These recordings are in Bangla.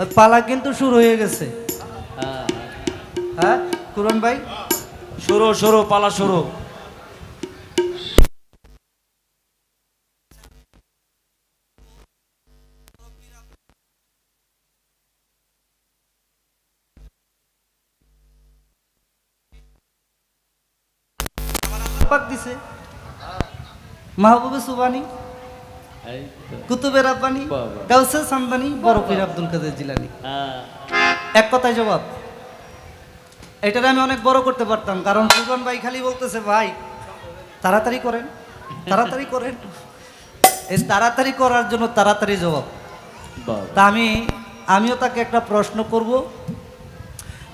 ওই পালা কিন্তু শুরু হয়ে গেছে। হ্যাঁ কুরন ভাই? শুরু শুরু, পালা শুরু। দিছে। মাহবুবে সুবানি। এই তো। কুতুবে রাব্বানি বাবা। গাউসে সামদানি বরফির আব্দুল কাদের জিলানি। হ্যাঁ। এক কথায় জবাব এটার আমি অনেক বড় করতে পারতাম কারণ সুজন ভাই খালি বলতেছে ভাই তাড়াতাড়ি করেন তাড়াতাড়ি করেন। এই তাড়াতাড়ি করার জন্য তাড়াতাড়ি জবাব। তা আমি আমিও তাকে একটা প্রশ্ন করব।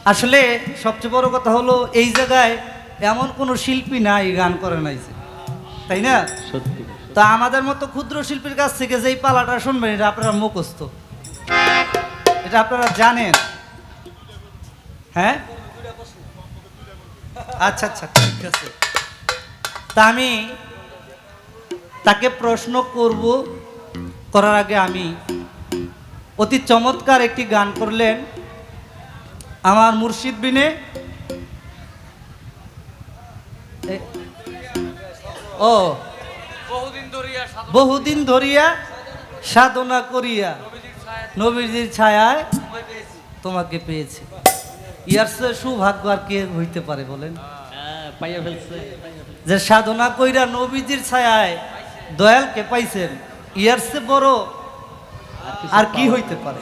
আসলে সবচেয়ে বড় কথা হলো এই জায়গায় এমন কোনো শিল্পী নাই গান করে নাই তাই না? সত্যি। তা আমাদের মতো ক্ষুদ্র শিল্পীর কাছ থেকে যেই পালাটা শুনবেন, এটা আপনারা মুখস্থ। এটা আপনারা জানেন। হ্যাঁ? আচ্ছা আচ্ছা ঠিক আছে। তা আমি তাকে প্রশ্ন করব, করার আগে আমি অতি চমৎকার একটি গান করলেন আমার মুর্শিদ বিনে। ও বহুদিন ধরিয়া সাধনা করিয়া নবীজির ছায়ায় তোমাকে পেয়েছি। ইয়ার চেয়ে সৌভাগ্য আর কে হইতে পারে বলেন? হ্যাঁ। যে সাধনা কইরা নবীজির ছায়ায় দয়ালকে পাইছেন ইয়ার বড় আর কি হইতে পারে?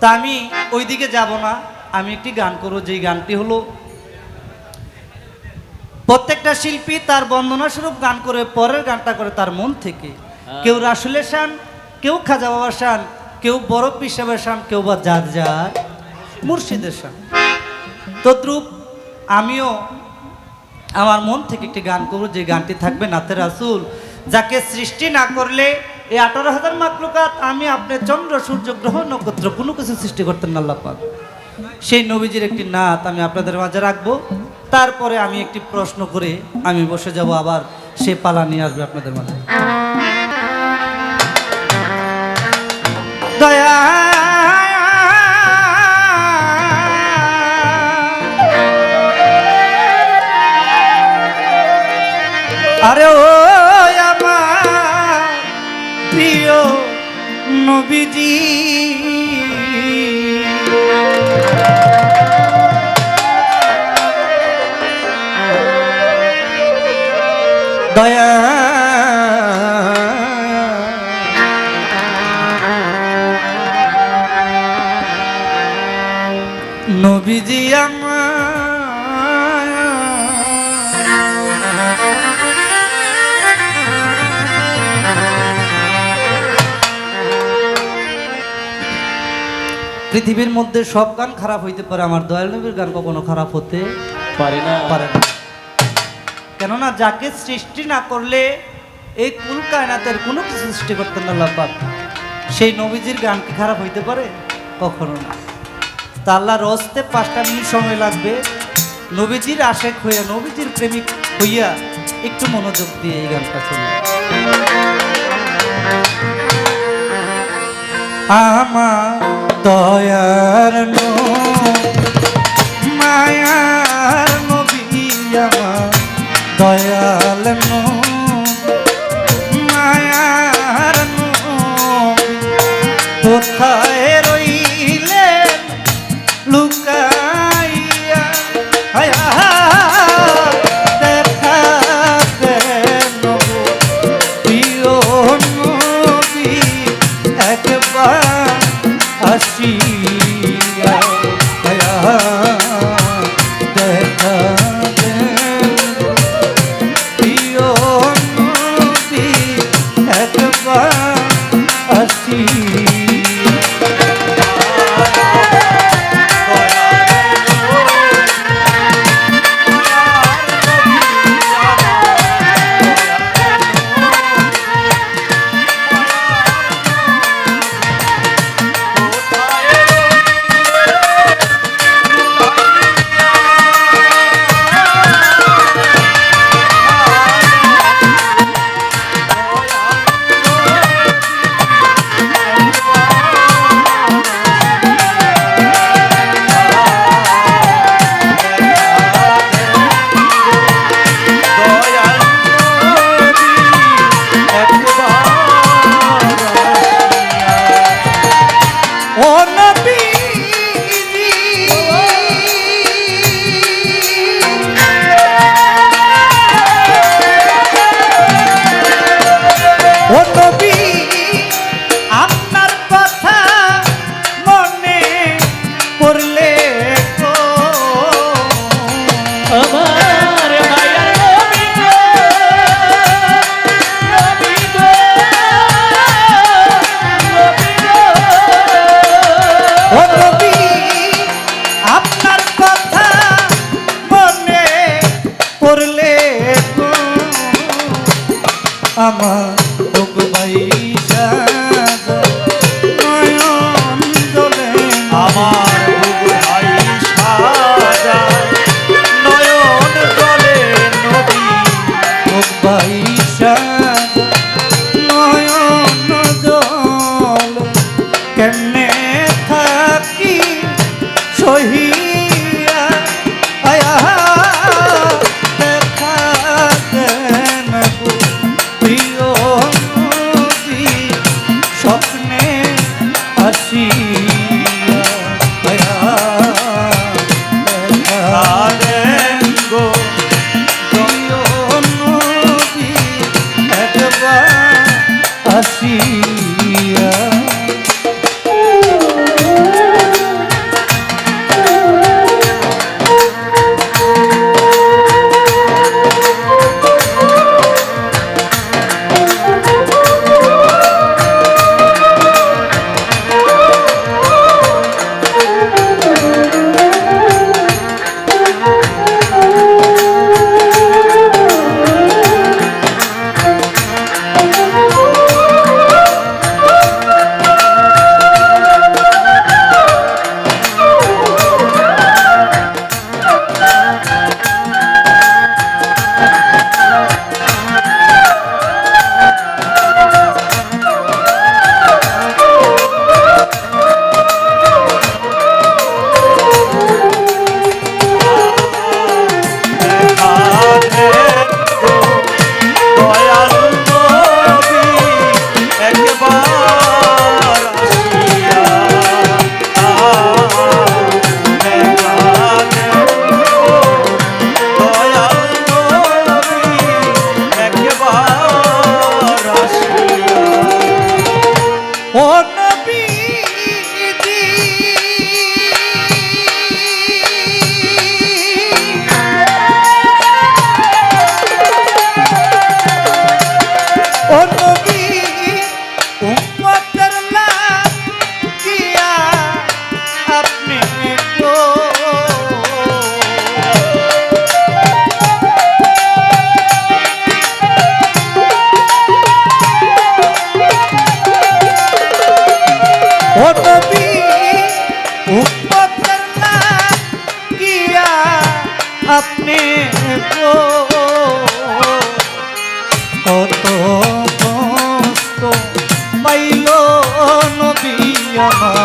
তা আমি ওইদিকে যাব না আমি একটি গান করব যেই গানটি হলো প্রত্যেকটা শিল্পী তার বন্দনা স্বরূপ গান করে পরের গানটা করে তার মন থেকে। কেউ রাসুলের শান কেউ খাজা বাবা শান কেউ বরফ হিসাবে শান কেউ বা যার যার মুর্শিদের শান। তদ্রূপ আমিও আমার মন থেকে একটি গান করব যে গানটি থাকবে নাতে রাসুল। যাকে সৃষ্টি না করলে এই আঠারো হাজার মাকলুকাত আমি আপনি চন্দ্র সূর্য গ্রহ নক্ষত্র কোনো কিছু সৃষ্টি করতেন না আল্লাহ পাক। সেই নবীজির একটি নাত আমি আপনাদের মাঝে রাখব। তারপরে আমি একটি প্রশ্ন করে আমি বসে যাব আবার, সে পালা নিয়ে আসবে আপনাদের মাঝে। দয়া। আরে ও আমার প্রিয় নবীজি। দয়া। নবীজি পৃথিবীর মধ্যে সব গান খারাপ হইতে পারে আমার দয়াল নবীর গান কখনো খারাপ হতে পারে না। পারে না। কেননা যাকে সৃষ্টি না করলে এই কুল কায়নাতের কোনো কিছু সৃষ্টি করতেন আল্লাহ পাক। সেই নবীজির গান কি খারাপ হইতে পারে? কখনো না। তা আল্লাহর রস্তে পাঁচটা মিনিট সময় লাগবে। নবীজির আশেক হইয়া, নবীজির প্রেমিক হইয়া একটু মনোযোগ দিয়ে এই গানটা শুনুন। আমার দয়ার মায়ার নবী আমার আমার নবী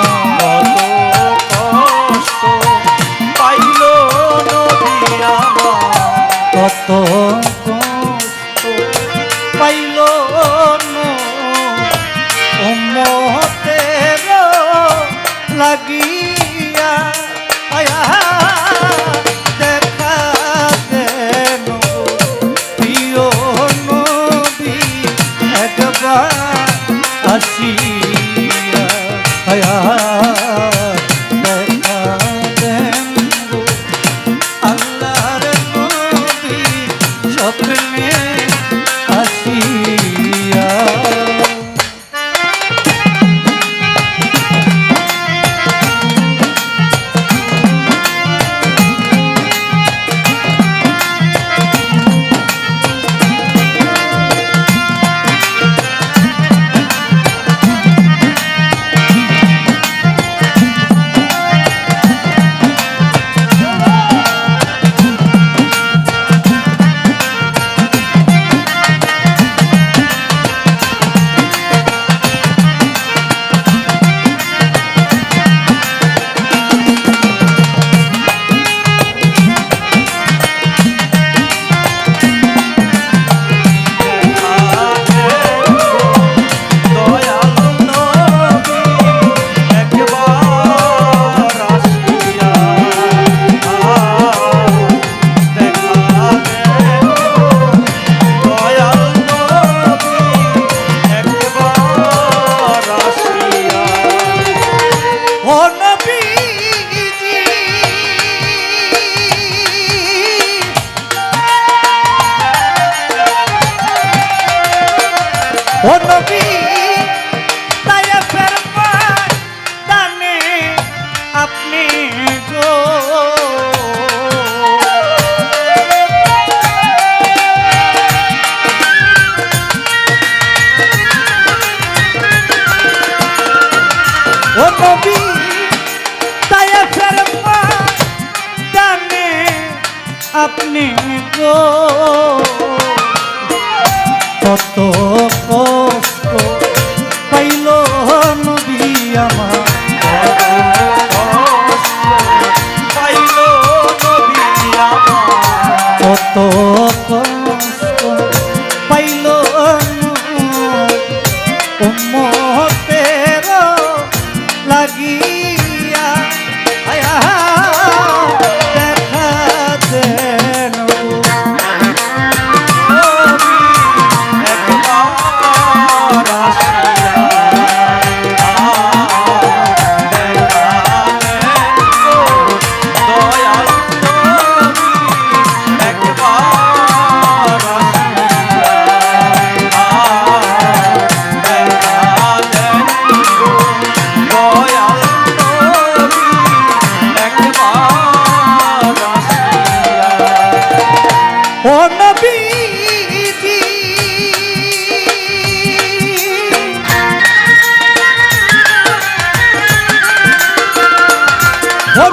ও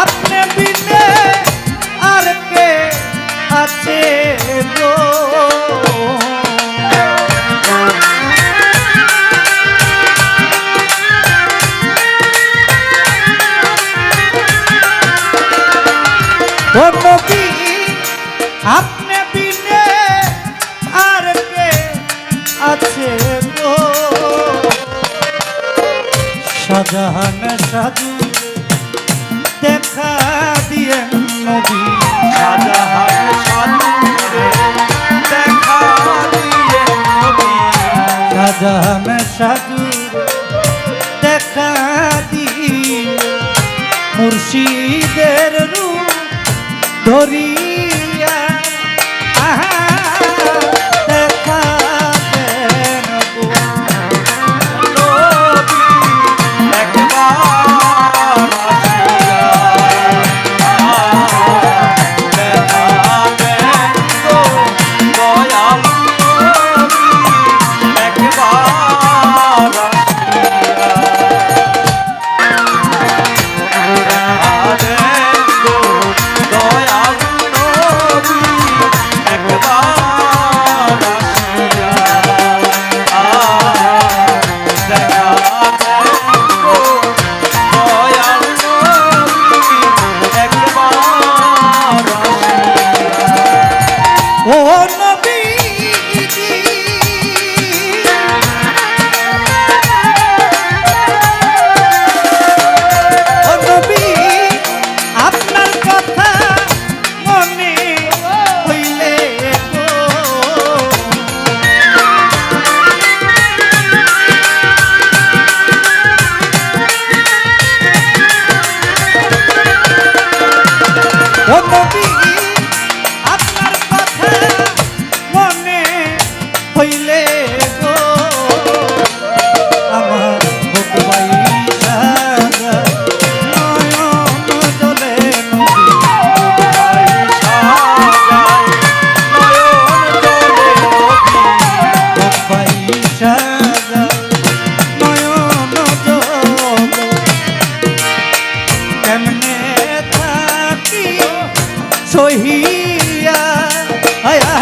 আপনি বিনে আর আছে গো? ও আপনি বিনে আর আছে গো? সাজু দেখা দিয়ে নবী শাহজাহান সাজু দেখা দিয়ে। মুর্শিদের রূপ ধরিয়া 건너 সহিয়া আয়া